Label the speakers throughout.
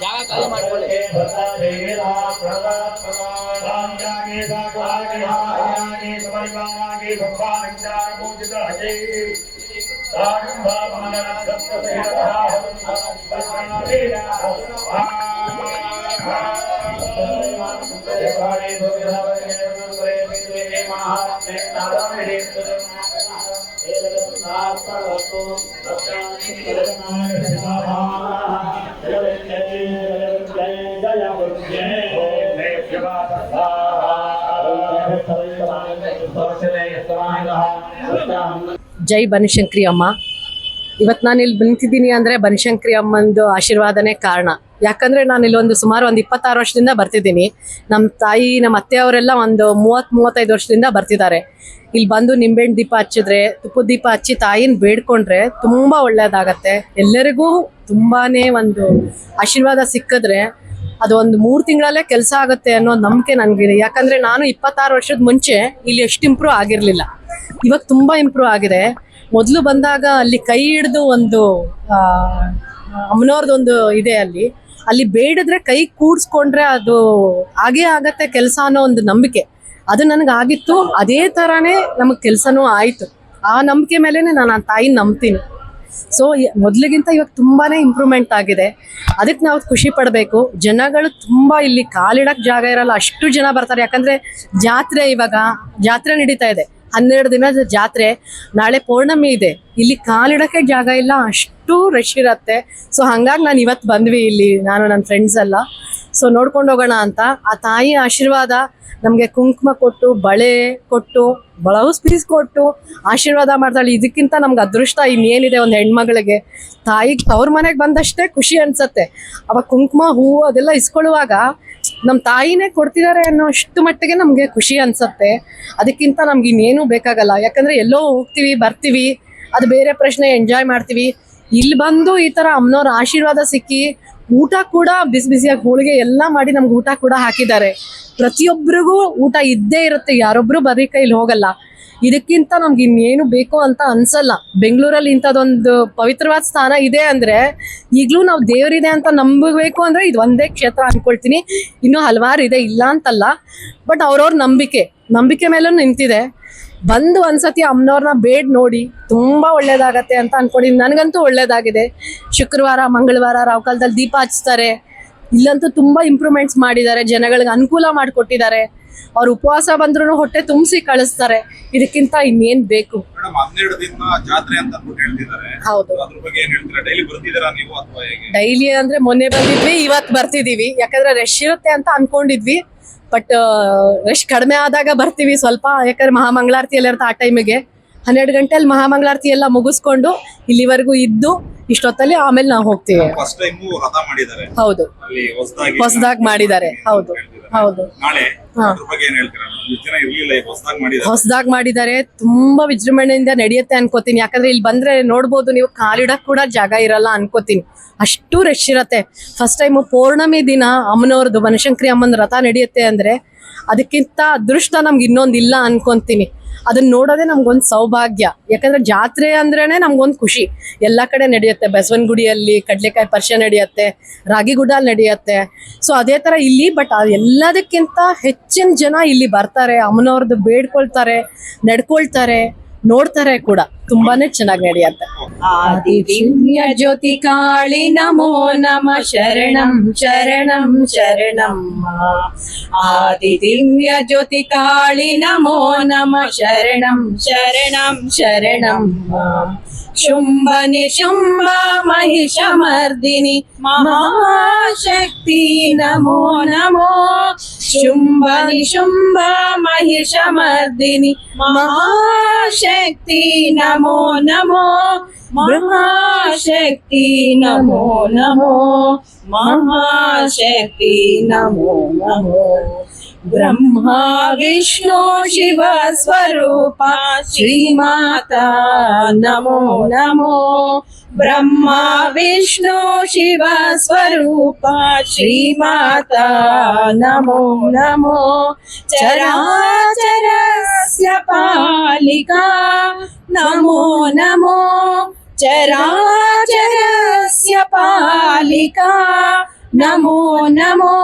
Speaker 1: ಜಾಗ ಖಾಲಿ ಮಾಡ್ಕೊಳ್ಳಿ
Speaker 2: ಜೈ ಬನಶಂಕರಿ ಅಮ್ಮ. ಇವತ್ತು ನಾನು ಇಲ್ಲಿ ನಿಂತಿದ್ದೀನಿ ಅಂದರೆ ಬನಶಂಕರಿ ಅಮ್ಮಂದು ಆಶೀರ್ವಾದನೇ ಕಾರಣ. ಯಾಕಂದರೆ ನಾನು ಇಲ್ಲೊಂದು ಸುಮಾರು ಒಂದು ಇಪ್ಪತ್ತಾರು ವರ್ಷದಿಂದ ಬರ್ತಿದ್ದೀನಿ. ನಮ್ಮ ತಾಯಿ ನಮ್ಮ ಅತ್ತೆ ಅವರೆಲ್ಲ ಒಂದು ಮೂವತ್ತು, ಮೂವತ್ತೈದು ವರ್ಷದಿಂದ ಬರ್ತಿದ್ದಾರೆ. ಇಲ್ಲಿ ಬಂದು ನಿಂಬೆಹಣ್ಣು ದೀಪ ಹಚ್ಚಿದ್ರೆ ತುಪ್ಪದ ದೀಪ ಹಚ್ಚಿ ತಾಯಿನ ಬೇಡ್ಕೊಂಡ್ರೆ ತುಂಬ ಒಳ್ಳೆಯದಾಗತ್ತೆ ಎಲ್ಲರಿಗೂ ತುಂಬಾ ಒಂದು ಆಶೀರ್ವಾದ ಸಿಕ್ಕಿದ್ರೆ ಅದು ಒಂದು ಮೂರು ತಿಂಗಳಲ್ಲೇ ಕೆಲಸ ಆಗುತ್ತೆ ಅನ್ನೋ ನಂಬಿಕೆ ನನಗಿದೆ. ಯಾಕಂದರೆ ನಾನು ಇಪ್ಪತ್ತಾರು ವರ್ಷದ ಮುಂಚೆ ಇಲ್ಲಿ ಎಷ್ಟು ಇಂಪ್ರೂವ್ ಆಗಿರಲಿಲ್ಲ. ಇವಾಗ ತುಂಬ ಇಂಪ್ರೂವ್ ಆಗಿದೆ. ಮೊದಲು ಬಂದಾಗ ಅಲ್ಲಿ ಕೈ ಹಿಡಿದು ಒಂದು ಅಮ್ಮನವ್ರದ್ದೊಂದು ಇದೆ ಅಲ್ಲಿ. ಅಲ್ಲಿ ಬೇಡಿದ್ರೆ ಕೈ ಕೂಡ್ಸ್ಕೊಂಡ್ರೆ ಅದು ಹಾಗೇ ಆಗತ್ತೆ ಕೆಲಸ ಅನ್ನೋ ಒಂದು ನಂಬಿಕೆ. ಅದು ನನಗೆ ಆಗಿತ್ತು ಅದೇ ಥರನೇ ನಮಗೆ ಕೆಲಸನೂ ಆಯಿತು. ಆ ನಂಬಿಕೆ ಮೇಲೇ ನಾನು ಆ ತಾಯಿ ನಂಬ್ತೀನಿ. ಸೊ ಮೊದಲಿಗಿಂತ ಇವಾಗ ತುಂಬಾನೇ ಇಂಪ್ರೂವ್ಮೆಂಟ್ ಆಗಿದೆ. ಅದಕ್ಕೆ ನಾವು ಖುಷಿ ಪಡಬೇಕು. ಜನಗಳು ತುಂಬಾ ಇಲ್ಲಿ ಕಾಲಿಡಕ್ಕೆ ಜಾಗ ಇರಲ್ಲ, ಅಷ್ಟು ಜನ ಬರ್ತಾರೆ. ಯಾಕಂದ್ರೆ ಜಾತ್ರೆ ಇವಾಗ, ಜಾತ್ರೆ ನಡೀತಾ ಇದೆ. ಹನ್ನೆರಡು ದಿನದ ಜಾತ್ರೆ, ನಾಳೆ ಪೌರ್ಣಮಿ ಇದೆ. ಇಲ್ಲಿ ಕಾಲಿಡಕ್ಕೆ ಜಾಗ ಇಲ್ಲ, ಅಷ್ಟು ರಶ್ ಇರತ್ತೆ. ಸೊ ಹಂಗಾಗಿ ನಾನು ಇವತ್ತು ಬಂದ್ವಿ ಇಲ್ಲಿ, ನಾನು ನನ್ನ ಫ್ರೆಂಡ್ಸ್ ಎಲ್ಲ. ಸೊ ನೋಡ್ಕೊಂಡು ಹೋಗೋಣ ಅಂತ. ಆ ತಾಯಿ ಆಶೀರ್ವಾದ ನಮಗೆ ಕುಂಕುಮ ಕೊಟ್ಟು, ಬಳೆ ಕೊಟ್ಟು ಬ್ಲೌಸ್ ಪೀಸ್ ಕೊಟ್ಟು ಆಶೀರ್ವಾದ ಮಾಡ್ತಾಳೆ. ಇದಕ್ಕಿಂತ ನಮ್ಗೆ ಅದೃಷ್ಟ ಇನ್ನೇನಿದೆ ಒಂದು ಹೆಣ್ಮಗಳಿಗೆ. ತಾಯಿಗೆ ತವ್ರ ಮನೆಗೆ ಬಂದಷ್ಟೇ ಖುಷಿ ಅನ್ಸತ್ತೆ. ಅವಾಗ ಕುಂಕುಮ, ಹೂವು ಅದೆಲ್ಲ ಇಸ್ಕೊಳ್ಳುವಾಗ ನಮ್ಮ ತಾಯಿನೇ ಕೊಡ್ತಿದ್ದಾರೆ ಅನ್ನೋ ಅಷ್ಟು ಮಟ್ಟಿಗೆ ನಮಗೆ ಖುಷಿ ಅನ್ಸುತ್ತೆ. ಅದಕ್ಕಿಂತ ನಮ್ಗೆ ಇನ್ನೇನು ಬೇಕಾಗಲ್ಲ. ಯಾಕಂದ್ರೆ ಎಲ್ಲೋ ಹೋಗ್ತೀವಿ, ಬರ್ತೀವಿ, ಅದು ಬೇರೆ ಪ್ರಶ್ನೆ ಎಂಜಾಯ್ ಮಾಡ್ತೀವಿ. ಇಲ್ಲಿ ಬಂದು ಈ ಥರ ಅಮ್ಮನವ್ರ ಆಶೀರ್ವಾದ ಸಿಕ್ಕಿ ಊಟ ಕೂಡ ಬಿಸಿ ಬಿಸಿಯಾಗಿ ಹೋಳಿಗೆ ಎಲ್ಲ ಮಾಡಿ ನಮ್ಗೆ ಊಟ ಕೂಡ ಹಾಕಿದ್ದಾರೆ. ಪ್ರತಿಯೊಬ್ಬರಿಗೂ ಊಟ ಇದ್ದೇ ಇರುತ್ತೆ. ಯಾರೊಬ್ಬರು ಬರೀ ಕೈಲಿ ಹೋಗಲ್ಲ. ಇದಕ್ಕಿಂತ ನಮ್ಗೆ ಇನ್ನೇನು ಬೇಕು ಅಂತ ಅನ್ಸಲ್ಲ. ಬೆಂಗಳೂರಲ್ಲಿ ಇಂಥದ್ದೊಂದು ಪವಿತ್ರವಾದ ಸ್ಥಾನ ಇದೆ ಅಂದ್ರೆ ಈಗಲೂ ನಾವು ದೇವರಿದೆ ಅಂತ ನಂಬಬೇಕು ಅಂದ್ರೆ ಇದು ಒಂದೇ ಕ್ಷೇತ್ರ ಅನ್ಕೊಳ್ತೀನಿ. ಇನ್ನೂ ಹಲವಾರು ಇದೆ, ಇಲ್ಲ ಅಂತಲ್ಲ. ಬಟ್ ಅವ್ರವ್ರ ನಂಬಿಕೆ ನಂಬಿಕೆ ಮೇಲೂ ನಿಂತಿದೆ. ಬಂದು ಒಂದ್ಸತಿ ಅಮ್ಮನವ್ರನ್ನ ಬೇಡ್ ನೋಡಿ, ತುಂಬಾ ಒಳ್ಳೇದಾಗತ್ತೆ ಅಂತ ಅನ್ಕೊಂಡಿದ್ದೀನಿ ನನಗಂತೂ ಒಳ್ಳೇದಾಗಿದೆ. ಶುಕ್ರವಾರ, ಮಂಗಳವಾರ ರಾವ್ಕಾಲದಲ್ಲಿ ದೀಪ ಹಚ್ತಾರೆ. ಇಲ್ಲಂತೂ ತುಂಬಾ ಇಂಪ್ರೂವ್ಮೆಂಟ್ಸ್ ಮಾಡಿದ್ದಾರೆ, ಜನಗಳಿಗೆ ಅನುಕೂಲ ಮಾಡಿಕೊಟ್ಟಿದ್ದಾರೆ. ಅವ್ರು ಉಪವಾಸ ಬಂದ್ರು ಹೊಟ್ಟೆ ತುಂಬಿಸಿ ಕಳಿಸ್ತಾರೆ. ಇದಕ್ಕಿಂತ ಇನ್ನೇನ್ ಬೇಕು? ಹೌದು.
Speaker 3: ಡೈಲಿ
Speaker 2: ಅಂದ್ರೆ ಮೊನ್ನೆ ಬಂದಿದ್ವಿ ಇವತ್ ಬರ್ತಿದೀವಿ. ಯಾಕಂದ್ರೆ ರಶ್ ಇರುತ್ತೆ ಅಂತ ಅನ್ಕೊಂಡಿದ್ವಿ. ಬಟ್ ರಶ್ ಕಡಿಮೆ ಆದಾಗ ಬರ್ತೀವಿ ಸ್ವಲ್ಪ. ಯಾಕಂದ್ರೆ ಮಹಾಮಂಗಳಾರತಿ ಎಲ್ಲ ಇರುತ್ತೆ ಆ ಟೈಮಿಗೆ ಹನ್ನೆರಡು ಗಂಟೆಯಲ್ಲಿ ಮಹಾಮಂಗಳಾರತಿ ಎಲ್ಲ ಮುಗಿಸ್ಕೊಂಡು ಇಲ್ಲಿವರೆಗೂ ಇದ್ದು ಇಷ್ಟೊತ್ತಲ್ಲಿ ಆಮೇಲೆ ನಾವು ಹೋಗ್ತೀವಿ.
Speaker 3: ಫಸ್ಟ್ ಟೈಮ್ ರಥ ಮಾಡಿದ್ದಾರೆ.
Speaker 2: ಹೌದು.
Speaker 3: ಅಲ್ಲಿ ಹೊಸದಾಗಿ
Speaker 2: ಹೊಸ್ದಾಗ್ ಮಾಡಿದ್ದಾರೆ. ಹೌದು. ಹೌದು.
Speaker 3: ನಾಳೆ
Speaker 2: ಹಾ.
Speaker 3: ಅದ್ರ ಬಗ್ಗೆ ಏನ್ ಹೇಳ್ತೀರಾ? ಇಷ್ಟ್ ಜನ ಇರ್ಲಿಲ್ಲ ಈಗ ಹೊಸದಾಗಿ ಮಾಡಿದ್ದಾರೆ.
Speaker 2: ಹೊಸದಾಗಿ ಮಾಡಿದ್ದಾರೆ. ತುಂಬಾ ವಿಜೃಂಭಣೆಯಿಂದ ನಡೆಯುತ್ತೆ ಅನ್ಕೋತೀನಿ. ಯಾಕಂದ್ರೆ ಇಲ್ಲಿ ಬಂದ್ರೆ ನೋಡ್ಬೋದು ನೀವು ಕಾಲಿಡಕ್ ಕೂಡ ಜಾಗ ಇರಲ್ಲ ಅನ್ಕೋತೀನಿ. ಅಷ್ಟು ರಶ್ ಇರತ್ತೆ. ಫಸ್ಟ್ ಟೈಮ್ ಪೌರ್ಣಮಿ ದಿನ ಅಮ್ಮನವ್ರದ್ದು ಬನಶಂಕರಿ ಅಮ್ಮನ ರಥ ನಡೆಯುತ್ತೆ ಅಂದ್ರೆ ಅದಕ್ಕಿಂತ ಅದೃಷ್ಟ ನಮ್ಗೆ ಇನ್ನೊಂದಿಲ್ಲ ಅನ್ಕೊಂತೀನಿ. ಅದನ್ನ ನೋಡೋದೇ ನಮ್ಗೊಂದು ಸೌಭಾಗ್ಯ. ಯಾಕಂದ್ರೆ ಜಾತ್ರೆ ಅಂದ್ರೇನೆ ನಮ್ಗೊಂದು ಖುಷಿ. ಎಲ್ಲ ಕಡೆ ನಡೆಯುತ್ತೆ. ಬಸವನಗುಡಿಯಲ್ಲಿ ಕಡಲೆಕಾಯಿ ಪರಿಷೆ ನಡೆಯುತ್ತೆ ರಾಗಿಗುಡಲ್ಲಿ ನಡೆಯುತ್ತೆ. ಸೊ ಅದೇ ಥರ ಇಲ್ಲಿ ಬಟ್ ಎಲ್ಲದಕ್ಕಿಂತ ಹೆಚ್ಚಿನ ಜನ ಇಲ್ಲಿ ಬರ್ತಾರೆ. ಅಮ್ಮನವ್ರದ್ದು ಬೇಡ್ಕೊಳ್ತಾರೆ, ನಡ್ಕೊಳ್ತಾರೆ. ನೋಡ್ತಾರೆ ಕೂಡ. ತುಂಬಾನೇ ಚೆನ್ನಾಗಿ ನಡೆಯುತ್ತೆ
Speaker 4: ಆದಿ ದಿವ್ಯ ಜ್ಯೋತಿ ಕಾಳಿ ನಮೋ ನಮ ಶರಣಂ ಶರಣಂ ಶರಣಂ. ಆದಿ ದಿವ್ಯ ಜ್ಯೋತಿ ಕಾಳಿ ನಮೋ ನಮ ಶರಣಂ ಶರಣಂ ಶರಣಂ. ಶುಂಭ ಮಹಿಷ ಮರ್ದಿನಿ ಮಹಾಶಕ್ತಿ ನಮೋ ನಮೋ. ಶುಂಭ ಮಹಿಷ ಮರ್ದಿನಿ ಮಹಾಶಕ್ತಿ মহাশক্তি নমো নমো। মহাশক্তি নমো নমো। মহাশক্তি নমো নমো। ब्रह्मा विष्णु शिव स्वरूपा श्रीमाता नमो नमो ब्रह्मा विष्णु शिव स्वरूपा श्रीमाता नमो नमो चराचरस्य पालिका नमो नमो चराचरस्य पालिका नमो नमो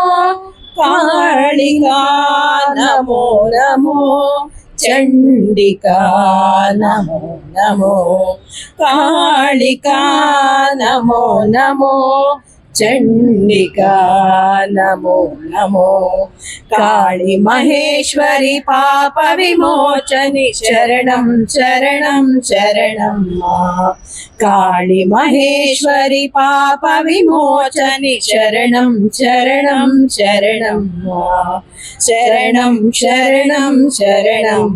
Speaker 4: कालिका नमो नमो चण्डिका नमो नमो कालिका नमो नमो ಚಂಡಿಕಾ ನಮೋ ನಮೋ ಕಾಳಿ ಮಹೇಶ್ವರಿ ಪಾಪ ವಿಮೋಚನಿ ಶರಣಂ ಶರಣಂ ಶರಣಂ ಕಾಳಿ ಮಹೇಶ್ವರಿ ಪಾಪ ವಿಮೋಚನಿ ಶರಣಂ ಶರಣಂ ಶರಣಂ ಶರಣಂ ಶರಣಂ ಶರಣಂ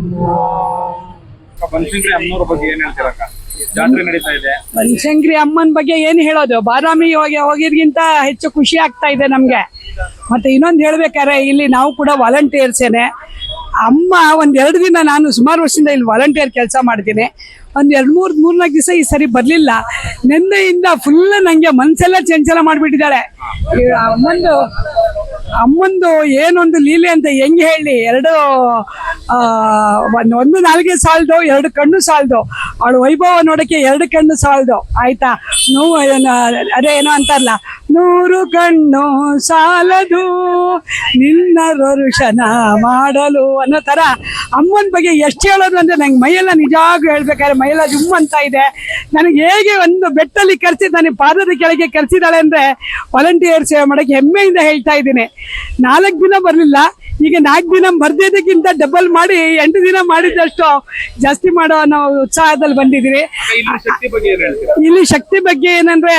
Speaker 3: ಬನಶಂಕರಿ ಅಮ್ಮನವ್ರ ಬಗ್ಗೆ ಏನ್ ಹೇಳ್ತೀರಕ್ಕ ಜಾತ್ರೆ ನಡೀತಾ ಇದೆ.
Speaker 5: ಬನಶಂಕರಿ ಅಮ್ಮನ ಬಗ್ಗೆ ಏನು ಹೇಳೋದು? ಬಾದಾಮಿ ಹೋಗಿ ಹೋಗಿದ್ಗಿಂತ ಹೆಚ್ಚು ಖುಷಿ ಆಗ್ತಾ ಇದೆ ನಮಗೆ. ಮತ್ತೆ ಇನ್ನೊಂದು ಹೇಳ್ಬೇಕಾದ್ರೆ ಇಲ್ಲಿ ನಾವು ಕೂಡ ವಾಲಂಟಿಯರ್ಸೇನೆ ಅಮ್ಮ ಒಂದ್ ಎರಡು ದಿನ ನಾನು ಸುಮಾರು ವರ್ಷದಿಂದ ಇಲ್ಲಿ ವಾಲಂಟಿಯರ್ ಕೆಲಸ ಮಾಡ್ತೀನಿ. ಒಂದ್ ಎರಡ್ ಮೂರ್, ಮೂರ್ನಾಲ್ಕು ದಿವಸ ಈ ಸರಿ ಬರ್ಲಿಲ್ಲ. ನಿನ್ನೆಯಿಂದ ಫುಲ್ ನಂಗೆ ಮನ್ಸೆಲ್ಲ ಚಂಚಲ ಮಾಡ್ಬಿಟ್ಟಿದ್ದಾಳೆ. ಅಮ್ಮಂದು ಅಮ್ಮಂದು ಏನೊಂದು ಲೀಲೆ ಅಂತ ಹೆಂಗ್ ಹೇಳಿ? ಎರಡು ಒಂದ್- ನಾಲ್ಗೆ ಸಾಲ್ದು, ಎರಡು ಕಣ್ಣು ಸಾಲದು. ಅವಳು ವೈಭವ ನೋಡಕ್ಕೆ ಎರಡು ಕಣ್ಣು ಸಾಲ್ದು. ಆಯ್ತಾ? ನೋವು ಅದೇ ಏನೋ ಅಂತಾರಲ್ಲ. ನೂರು ಕಣ್ಣು ಸಾಲದು, ನಿನ್ನ ರುಷನ ಮಾಡಲು ಅನ್ನೋ ಥರ. ಅಮ್ಮನ ಬಗ್ಗೆ ಎಷ್ಟು ಹೇಳೋದು ಅಂದ್ರೆ ನಂಗೆ ಮೈಯೆಲ್ಲ ನಿಜವಾಗ್ಲೂ ಹೇಳ್ಬೇಕಾದ್ರೆ ಮೈಯೆಲ್ಲ ಜುಮ್ ಅಂತ ಇದೆ. ನನಗೆ ಹೇಗೆ ಒಂದು ಬೆಟ್ಟಲ್ಲಿ ಕರೆಸಿ ನನಗೆ ಪಾದದ ಕೆಳಗೆ ಕರೆಸಿದಾಳೆ ಅಂದ್ರೆ ವಾಲಂಟಿಯರ್ ಸೇವೆ ಮಾಡಕ್ಕೆ ಹೆಮ್ಮೆಯಿಂದ ಹೇಳ್ತಾ ಇದ್ದೀನಿ. ನಾಲ್ಕು ದಿನ ಬರಲಿಲ್ಲ. ಈಗ ನಾಲ್ಕು ದಿನ ಬರ್ದಿದ್ದಕ್ಕಿಂತ ಡಬಲ್ ಮಾಡಿ ಎಂಟು ದಿನ ಮಾಡಿದಷ್ಟು ಜಾಸ್ತಿ ಮಾಡೋ ಅನ್ನೋ ಉತ್ಸಾಹದಲ್ಲಿ ಬಂದಿದ್ದೀವಿ.
Speaker 3: ಇಲ್ಲಿ ಶಕ್ತಿ ಬಗ್ಗೆ
Speaker 5: ಏನಂದ್ರೆ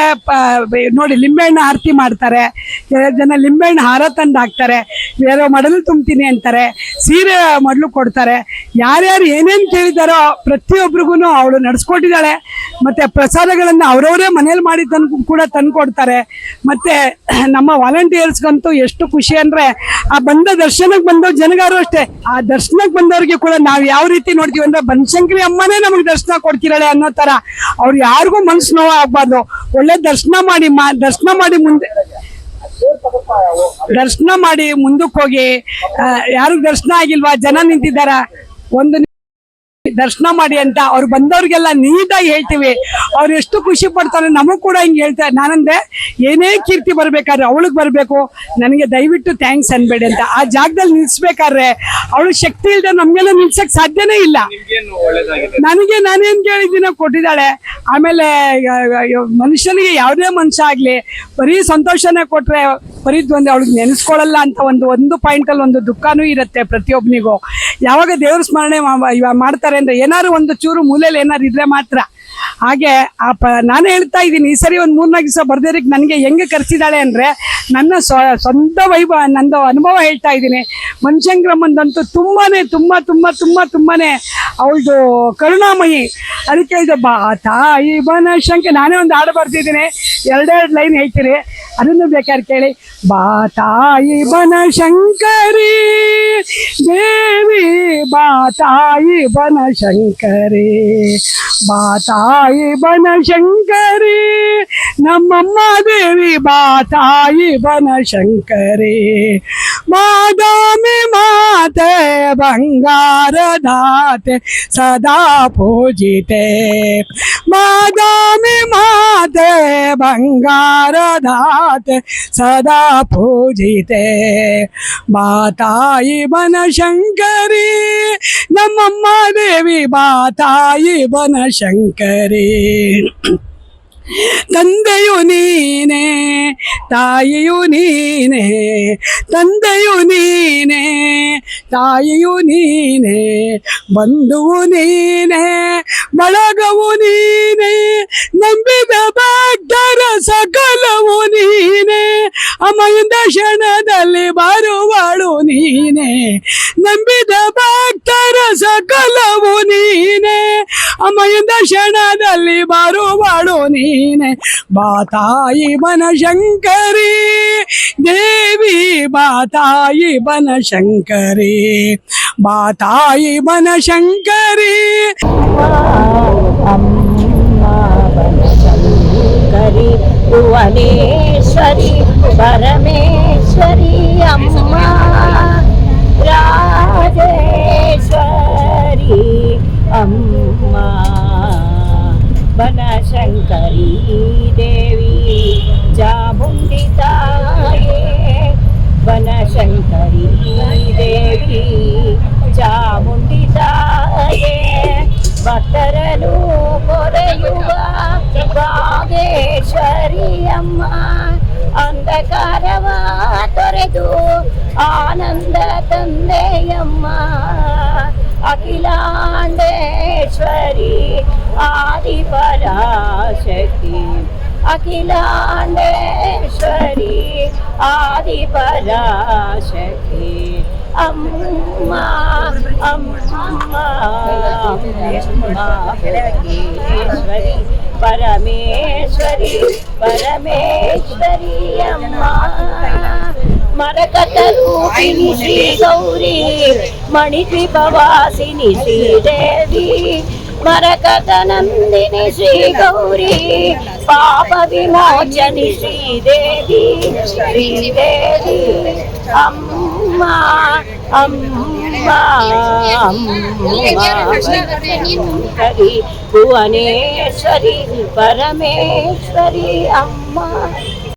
Speaker 5: ನೋಡಿ ಲಿಂಬೆಹಣ್ಣು ಆರತಿ ಮಾಡ್ತಾರೆ. ಕೆಲವು ಜನ ಲಿಂಬೆಹಣ್ಣು ಹಾರ ತಂದು ಹಾಕ್ತಾರೆ. ಬೇರೆ ಮಡಲು ತುಂಬ್ತೀನಿ ಅಂತಾರೆ. ಸೀರೆ ಮಡಲು ಕೊಡ್ತಾರೆ. ಯಾರ್ಯಾರು ಏನೇನು ಕೇಳಿದಾರೋ ಪ್ರತಿಯೊಬ್ಬರಿಗೂ ಅವಳು ನಡ್ಸ್ಕೊಟ್ಟಿದ್ದಾಳೆ. ಮತ್ತೆ ಪ್ರಸಾದಗಳನ್ನ ಅವರವರೇ ಮನೇಲಿ ಮಾಡಿ ತಂದು ಕೂಡ ತಂದು ಕೊಡ್ತಾರೆ ಮತ್ತೆ ನಮ್ಮ ವಾಲಂಟಿಯರ್ಸ್ಗಂತೂ ಎಷ್ಟು ಖುಷಿ ಅಂದ್ರೆ ಆ ಬಂದ ದರ್ಶನಕ್ಕೆ ಬಂದೋ ಜನಗಾರು ಅಷ್ಟೇ. ಆ ದರ್ಶನಕ್ಕೆ ಬಂದವ್ರಿಗೆ ಕೂಡ ನಾವು ಯಾವ ರೀತಿ ನೋಡ್ತೀವಿ ಅಂದ್ರೆ ಬನಶಂಕರಿ ಅಮ್ಮನೇ ನಮಗೆ ದರ್ಶನ ಕೊಡ್ತಿರಳೆ ಅನ್ನೋ ತರ. ಅವ್ರು ಯಾರಿಗೂ ಮನ್ಸು ನೋವು ಆಗ್ಬಾರ್ದು ಒಳ್ಳೆ ದರ್ಶನ ಮಾಡಿ ದರ್ಶನ ಮಾಡಿ ಮುಂದೆ ದರ್ಶನ ಮಾಡಿ ಮುಂದಕ್ಕೆ ಹೋಗಿ ಯಾರಿಗೂ ದರ್ಶನ ಆಗಿಲ್ವಾ? ಜನ ನಿಂತಿದ್ದಾರ? ಒಂದು ದರ್ಶನ ಮಾಡಿ ಅಂತ ಅವ್ರು ಬಂದವ್ರಿಗೆಲ್ಲ ನೀಟಾಗಿ ಹೇಳ್ತೀವಿ. ಅವ್ರು ಎಷ್ಟು ಖುಷಿ ಪಡ್ತಾರೆ ನಮಗೂ ಕೂಡ ಹಿಂಗೆ ಹೇಳ್ತಾರೆ. ನಾನಂದ್ರೆ ಏನೇ ಕೀರ್ತಿ ಬರ್ಬೇಕಾದ್ರೆ ಅವಳಿಗೆ ಬರಬೇಕು. ನನಗೆ ದಯವಿಟ್ಟು ಥ್ಯಾಂಕ್ಸ್ ಅನ್ಬೇಡಿ ಅಂತ. ಆ ಜಾಗದಲ್ಲಿ ನಿಲ್ಲಿಸ್ಬೇಕಾದ್ರೆ ಅವಳು ಶಕ್ತಿ ಇಲ್ಲದೆ ನಮ್ಗೆಲ್ಲ ನಿಲ್ಸಕ್ಕೆ ಸಾಧ್ಯನೇ ಇಲ್ಲ. ನನಗೆ ನಾನೇನ್ ಕೇಳಿದ್ದೀನೋ ಕೊಟ್ಟಿದ್ದಾಳೆ. ಆಮೇಲೆ ಮನುಷ್ಯನಿಗೆ ಯಾವುದೇ ಮನುಷ್ಯ ಆಗಲಿ, ಬರೀ ಸಂತೋಷನೇ ಕೊಟ್ಟರೆ ಬರೀ ಒಂದು ಅವಳಿಗೆ ನೆನೆಸ್ಕೊಳ್ಳಲ್ಲ ಅಂತ ಒಂದು ಒಂದು ಪಾಯಿಂಟ್ ಅಲ್ಲಿ ಒಂದು ದುಃಖನೂ ಇರುತ್ತೆ ಪ್ರತಿಯೊಬ್ಬನಿಗೂ ಯಾವಾಗ ದೇವ್ರ ಸ್ಮರಣೆ ಮಾಡ್ತಾರೆ ಅಂದ್ರೆ ಏನಾದ್ರು ಒಂದು ಚೂರು ಮೂಲೆಯಲ್ಲಿ ಏನಾರು ಇದ್ರೆ ಮಾತ್ರ ಹಾಗೆ ಆ ಪ, ನಾನು ಹೇಳ್ತಾ ಇದ್ದೀನಿ, ಈ ಸರಿ ಒಂದು ಮೂರ್ನಾಲ್ಕು ದಿವಸ ಬರ್ದಿರಕ್ಕೆ ನನಗೆ ಹೆಂಗೆ ಕರ್ಸಿದ್ದಾಳೆ ಅಂದರೆ ನನ್ನ ಸ್ವ, ಸ್ವಂತ ವೈಭವ ನನ್ನ ಅನುಭವ ಹೇಳ್ತಾ ಇದ್ದೀನಿ. ಮನುಷ್ಯಂಗ್ರಮ್ಮಂದಂತೂ ತುಂಬಾ ತುಂಬ ತುಂಬ ತುಂಬ ತುಂಬಾ ಅವಳದು ಕರುಣಾಮಯಿ. ಅದಕ್ಕೆ ಇದು ಬಾ ತಾಯಿ ಬನಶಂಕರಿ ನಾನೇ ಒಂದು ಹಾಡು ಬರ್ತಿದ್ದೀನಿ ಎರಡೆರಡು ಲೈನ್ ಹೇಳ್ತೀನಿ. ಅದನ್ನು ಬೇಕಾದ್ರೆ ಕೇಳಿ. ಬಾ, ತಾಯಿ ಬನಶಂಕರಿ ದೇವಿ, ಬಾ, ತಾಯಿ ಬನಶಂಕರಿ ಬಾ ತಾಯಿ ತಾಯಿ ಬನಶಂಕರಿ ನಮ್ಮಮ್ಮ ದೇವಿ ಬಾ ತಾಯಿ ಬನಶಂಕರಿ ಮಾದಾಮಿ ಮಾತೆ ಬಂಗಾರ ದಾತೆ ಸದಾ ಪೂಜಿತೆ ಮಾದಾಮಿ ಮಾತೆ ಬಂಗಾರ ದಾತೆ ಸದಾ ಪೂಜಿತೆ ಮಾತಾಯಿ ಬನಶಂಕರಿ ನಮ್ಮಮ್ಮ ದೇವಿ बात आई बन शंकरे। ತಂದೆಯು ನೀನೆ, ತಾಯಿಯು ನೀನೆ, ತಂದೆಯು ನೀನೆ, ತಾಯಿಯು ನೀನೆ, ಬಂಧುವು ನೀನೆ, ಬಳಗವು ನೀನೆ, ನಂಬಿದ ಭಕ್ತರ ಸಕಲವು ನೀನೆ ಅಮ್ಮಯಿಂದ ಕ್ಷಣದಲ್ಲಿ ಬರುವಳು ನೀನೆ, ನಂಬಿದ ಭಕ್ತರ ಸಕಲವು ನೀನೆ ಅಮ್ಮಯಿಂದ ಕ್ಷಣದಲ್ಲಿ ಬರುವಳು ने बताई बन शंकरी, देवी बताई बन शंकरी,
Speaker 6: बताई बन शंकरी। भुवनेश्वरी परमेश्वरी अम्मा, राजेश्वरी, अम्मा। ಬನಶಂಕರಿ ದೇವಿ ಚಾಮುಂಡಿ ತಾಯೇ ಬನಶಂಕರಿ ದೇವಿ ಚಾಮುಂಡಿ ತಾಯೇ ಭಕ್ತರನು ಕೊರೆಯುವ ಬಾಗೇಶ್ವರಿ ಅಮ್ಮ ಅಂಧಕಾರವ ತೊರೆದು ಆನಂದ ತಂದೆಯಮ್ಮ அகிலாண்டேஸ்வரி ஆதிபராசக்தி. அகிலாண்டேஸ்வரி ஆதிபராசக்தி. அம்மா அம்மா மகேஸ்வரி பரமேஸ்வரி பரமேஸ்வரி அம்மா. మరకటలు శ్రీ గౌరీ మణిద్వీపవాసిని శ్రీదేవి మరకట నందిని శ్రీ గౌరీ పాప విమోచని శ్రీదేవి శ్రీదేవి అమ్మా అమ్మా భువనేశ్వరి పరమేశ్వరి అమ్మా